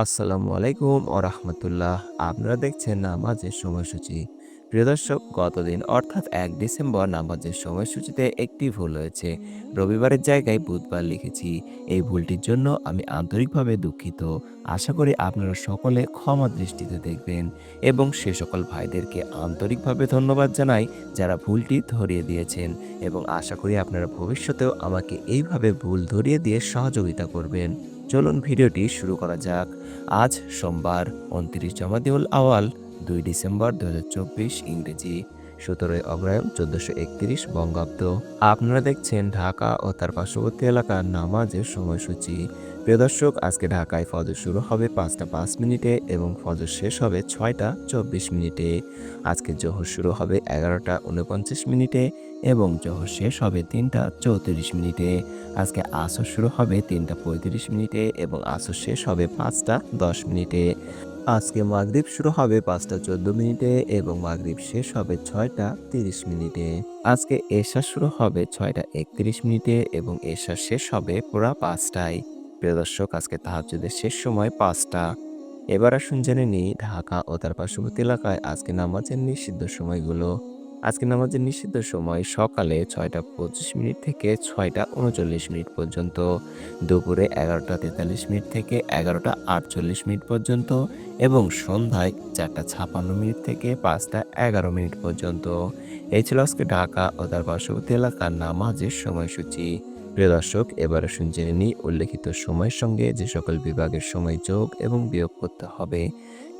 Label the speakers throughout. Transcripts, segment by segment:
Speaker 1: আসসালামু আলাইকুম রাহমাতুল্লাহ। আপনারা দেখছেন নামাজের সময়সূচি। প্রিয় দর্শক, গতদিন অর্থাৎ এক ডিসেম্বর নামাজের সময়সূচিতে একটি ভুল হয়েছে। রবিবারের জায়গায় বুধবার লিখেছি, এই ভুলটির জন্য আমি আন্তরিকভাবে দুঃখিত। আশা করি আপনারা সকলে ক্ষমা দৃষ্টিতে দেখবেন এবং সে সকল ভাইদেরকে আন্তরিকভাবে ধন্যবাদ জানাই যারা ভুলটি ধরিয়ে দিয়েছেন এবং আশা করি আপনারা ভবিষ্যতেও আমাকে এইভাবে ভুল ধরিয়ে দিয়ে সহযোগিতা করবেন। চলুন ভিডিওটি শুরু করা যাক। আজ সোমবার, উনত্রিশ জমাদিউল আওয়াল, দুই ডিসেম্বর দু হাজার চব্বিশ ইংরেজি। সতেরোই অগ্রায়ণ চোদ্দশো একত্রিশ বঙ্গাব্দ। আপনারা দেখছেন ঢাকা ও তার পার্শ্ববর্তী এলাকার নামাজের সময়সূচি। প্রিয় দর্শক, আজকে ঢাকায় ফজর শুরু হবে পাঁচটা পাঁচ মিনিটে এবং ফজর শেষ হবে ছয়টা চব্বিশ মিনিটে। আজকে জোহর শুরু হবে এগারোটা উনপঞ্চাশ মিনিটে এবং জোহর শেষ হবে তিনটা চৌত্রিশ মিনিটে। আজকে আসর শুরু হবে তিনটা পঁয়ত্রিশ মিনিটে এবং আসর শেষ হবে পাঁচটা দশ মিনিটে। আজকে মাগরীব শুরু হবে পাঁচটা চোদ্দ মিনিটে এবং মাগরীব শেষ হবে ছয়টা তিরিশ মিনিটে। আজকে এশা শুরু হবে ছয়টা একত্রিশ মিনিটে এবং এশা শেষ হবে পুরা পাঁচটায়। প্রিয় দর্শক, আজকে তাহাজুদের শেষ সময় পাঁচটা। এবার আসুন জেনে নিই, ঢাকা ও তার পার্শ্ববর্তী এলাকায় আজকে নামাজের নিষিদ্ধ সময়গুলো। আজকে নামাজের নিষিদ্ধ সময় সকালে ছয়টা পঁচিশ মিনিট থেকে ছয়টা উনচল্লিশ মিনিট পর্যন্ত, দুপুরে এগারোটা তেতাল্লিশ মিনিট থেকে এগারোটা আটচল্লিশ মিনিট পর্যন্ত এবং সন্ধ্যায় চারটা ছাপান্ন মিনিট থেকে পাঁচটা এগারো মিনিট পর্যন্ত। এই ছিল আজকে ঢাকা ও তার পার্শ্ববর্তী এলাকার নামাজের সময়সূচি। প্রিয় দর্শক, এবারে শুন জেনে নিই উল্লেখিত সময়ের সঙ্গে যে সকল বিভাগের সময় যোগ এবং বিয়োগ করতে হবে।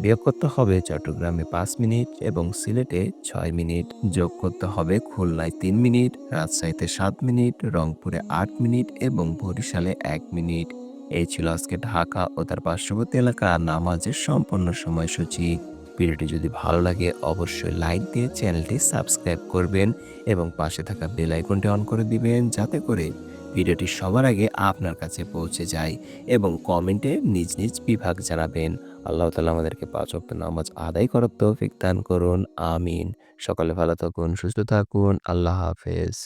Speaker 1: বিয়োগ করতে হবে চট্টগ্রামে পাঁচ মিনিট এবং সিলেটে ছয় মিনিট। যোগ করতে হবে খুলনায় তিন মিনিট, রাজশাহীতে সাত মিনিট, রংপুরে আট মিনিট এবং বরিশালে এক মিনিট। এই ছিল আজকে ঢাকা ও তার পার্শ্ববর্তী এলাকা নামাজের সম্পূর্ণ সময়সূচি। ভিডিওটি যদি ভালো লাগে, অবশ্যই লাইক দিয়ে চ্যানেলটি সাবস্ক্রাইব করবেন এবং পাশে থাকা বেল আইকনটি অন করে দিবেন, যাতে করে ভিডিওটি সবার আগে আপনার কাছে পৌঁছে যায় এবং কমেন্টে নিজ নিজ বিভাগ জানাবেন। আল্লাহ তালা আমাদেরকে পাঁচ অক্ট নামাজ আদায় করার তৌফিক দান করুন, আমিন। সকালে ভালো থাকুন, সুস্থ থাকুন, আল্লাহ হাফেজ।